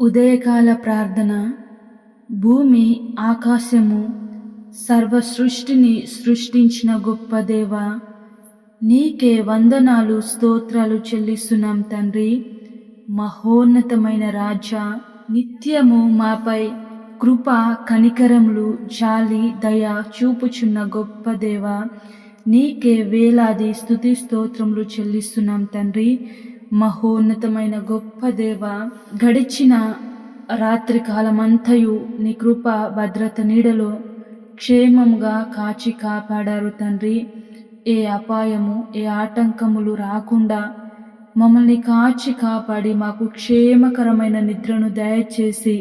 ఉదయకాల ప్రార్థన భూమి ఆకాశము సర్వ సృష్టిని సృష్టించిన గొప్ప దేవ నీకే వందనాలు స్తోత్రాలు చెల్లిస్తున్నాం తండ్రి. మహోన్నతమైన రాజా నిత్యము మాపై కృప కనికరములు జాలి దయ చూపుచున్న గొప్ప దేవ నీకే వేలాది స్థుతి స్తోత్రములు చెల్లిస్తున్నాం తండ్రి. మహోన్నతమైన గొప్ప దేవ గడిచిన రాత్రి కాలమంతయు నీ కృప భద్రత నీడలో క్షేమముగా కాచి కాపాడారు తండ్రి. ఏ అపాయము ఏ ఆటంకములు రాకుండా మమ్మల్ని కాచి కాపాడి మాకు క్షేమకరమైన నిద్రను దయచేసి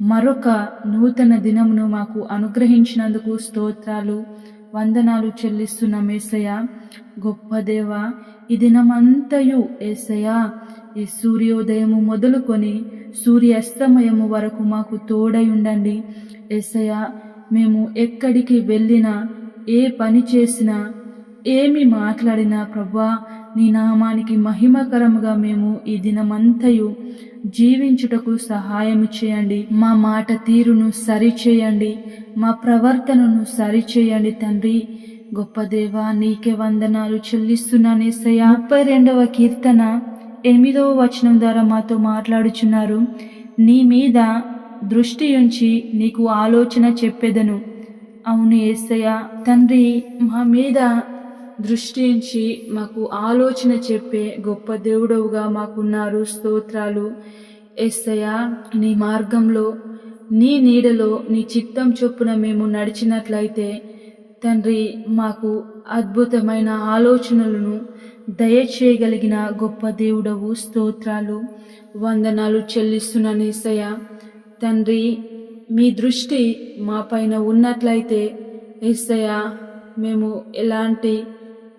మరొక నూతన దినమును మాకు అనుగ్రహించినందుకు స్తోత్రాలు. వందనాలు చెల్లిస్తున్నాం ఏసయ్య గొప్ప దేవ ఈ దినమంతయు ఏసయ ఈ సూర్యోదయము మొదలుకొని సూర్యాస్తమయము వరకు మాకు తోడై ఉండండి. ఏసయ మేము ఎక్కడికి వెళ్ళినా ఏ పని చేసినా ఏమి మాట్లాడినా ప్రభా నీ నామానికి మహిమకరముగా మేము ఈ దినమంతయు జీవించుటకు సహాయము చేయండి. మా మాట తీరును సరిచేయండి. మా ప్రవర్తనను సరిచేయండి తండ్రి. గొప్ప దేవా నీకే వందనాలు చెల్లిస్తున్నాను ముప్పై రెండవ కీర్తన ఎనిమిదవ వచనం ద్వారా మాతో మాట్లాడుచున్నారు. నీ మీద దృష్టి ఉంచి నీకు ఆలోచన చెప్పెదను. అవును ఏసయ్య తండ్రి మా మీద దృష్టించి మాకు ఆలోచన చెప్పే గొప్ప దేవుడవుగా మాకున్నారు స్తోత్రాలు. ఏసయ్య నీ మార్గంలో నీ నీడలో నీ చిత్తం చొప్పున మేము నడిచినట్లయితే తండ్రి మాకు అద్భుతమైన ఆలోచనలను దయచేయగలిగిన గొప్ప దేవుడవు స్తోత్రాలు. వందనాలు చెల్లిస్తున్నాను ఏసయ్య. తండ్రి మీ దృష్టి మా పైన ఉన్నట్లయితే ఏసయ్య మేము ఎలాంటి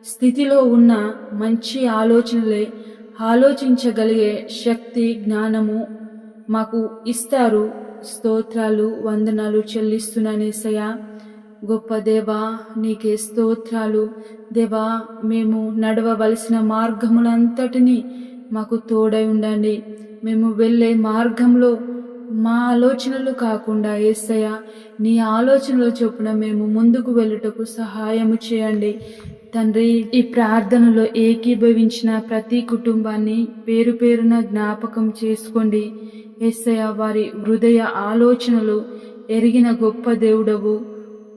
స్థితిలో ఉన్న మంచి ఆలోచనలే ఆలోచించగలిగే శక్తి జ్ఞానము మాకు ఇస్తారు. స్తోత్రాలు వందనాలు చెల్లిస్తున్నాను గొప్ప దేవా నీకే స్తోత్రాలు. దేవా మేము నడవవలసిన మార్గములంతటినీ మాకు తోడై ఉండండి. మేము వెళ్ళే మార్గంలో మా ఆలోచనలు కాకుండా ఏసయ్య నీ ఆలోచనలు చొప్పున మేము ముందుకు వెళ్ళుటకు సహాయము చేయండి. తండ్రి ఈ ప్రార్థనలో ఏకీభవించిన ప్రతి కుటుంబాన్ని పేరు పేరున జ్ఞాపకం చేసుకోండి. ఏసయ్య వారి హృదయ ఆలోచనలు ఎరిగిన గొప్ప దేవుడవు.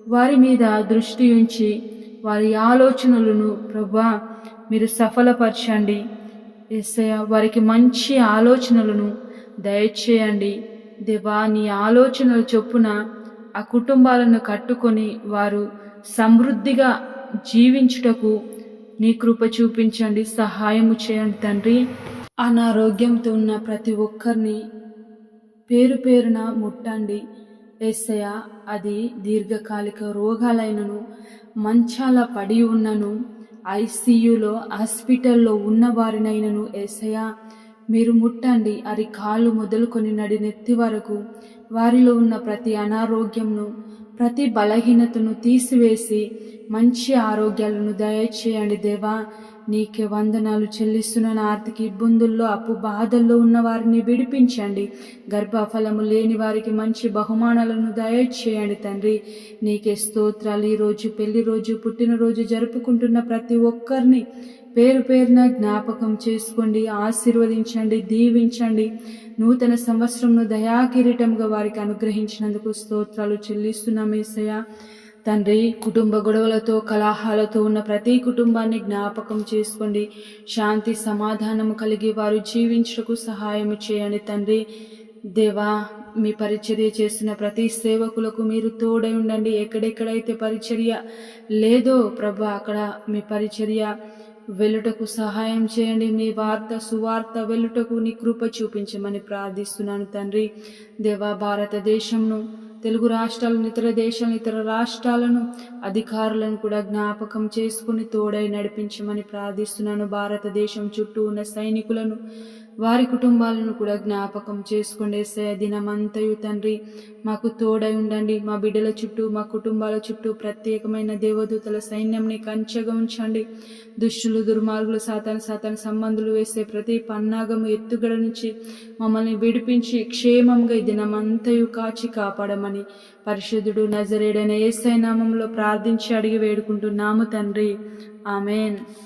వారి మీద దృష్టి ఉంచి వారి ఆలోచనలను ప్రభా మీరు సఫలపరచండి. ఎస్సయ్య వారికి మంచి ఆలోచనలను దయచేయండి. దేవా నీ ఆలోచనల చొప్పున ఆ కుటుంబాలను కట్టుకొని వారు సమృద్ధిగా జీవించుటకు నీ కృప చూపించండి సహాయము చేయండి తండ్రి. అనారోగ్యంతో ఉన్న ప్రతి ఒక్కరిని పేరు పేరున ముట్టండి. ఎస్సయ అది దీర్ఘకాలిక రోగాలైనను మంచాల పడి ఉన్నను ఐసీయూలో హాస్పిటల్లో ఉన్న వారినైనను ఎస్సయ మీరు ముట్టండి. అది కాళ్ళు మొదలుకొని నడి నెత్తి వరకు వారిలో ఉన్న ప్రతి అనారోగ్యంను ప్రతి బలహీనతను తీసివేసి మంచి ఆరోగ్యాలను దయచేయండి దేవా. నీకే వందనాలు చెల్లిస్తున్న ఆర్థిక ఇబ్బందుల్లో అప్పు బాధల్లో ఉన్న వారిని విడిపించండి. గర్భఫలము లేని వారికి మంచి బహుమానాలను దయచేయండి తండ్రి. నీకే స్తోత్రాలు. ఈరోజు పెళ్ళి రోజు పుట్టినరోజు జరుపుకుంటున్న ప్రతి ఒక్కరిని పేరు పేరున జ్ఞాపకం చేసుకోండి ఆశీర్వదించండి దీవించండి. నూతన సంవత్సరంను దయాకిరీటంగా వారికి అనుగ్రహించినందుకు స్తోత్రాలు చెల్లిస్తున్నాం ఏసయ్య. తండ్రి కుటుంబ గొడవలతో కలహాలతో ఉన్న ప్రతి కుటుంబాన్ని జ్ఞాపకం చేసుకోండి. శాంతి సమాధానము కలిగి వారు జీవించుటకు సహాయం చేయండి తండ్రి. దేవా మీ పరిచర్య చేస్తున్న ప్రతి సేవకులకు మీరు తోడై ఉండండి. ఎక్కడెక్కడైతే పరిచర్య లేదో ప్రభా అక్కడ మీ పరిచర్య వెళ్ళుటకు సహాయం చేయండి. మీ వార్త సువార్త వెళ్ళుటకు నీ కృప చూపించమని ప్రార్థిస్తున్నాను తండ్రి. దేవా భారతదేశంను తెలుగు రాష్ట్రాలను ఇతర దేశాలను ఇతర రాష్ట్రాలను అధికారులను కూడా జ్ఞాపకం చేసుకుని తోడై నడిపించమని ప్రార్థిస్తున్నాను. భారతదేశం చుట్టూ ఉన్న సైనికులను వారి కుటుంబాలను కూడా జ్ఞాపకం చేసుకోండి ఏసయ దినమంతయు తండ్రి. మాకు తోడై ఉండండి. మా బిడ్డల చుట్టూ మా కుటుంబాల చుట్టూ ప్రత్యేకమైన దేవదూతల సైన్యంని కంచెగా ఉంచండి. దుష్టులు దుర్మార్గులు సాతాన సాతాన సంబంధులు వేసే ప్రతి పన్నాగము ఎత్తుగడ నుంచి మమ్మల్ని విడిపించి క్షేమంగా ఈ దినమంతయు కాచి కాపాడమని పరిశుద్ధుడు నజరేడైన ఏసై నామంలో ప్రార్థించి అడిగి వేడుకుంటున్నాము తండ్రి. ఆమెన్.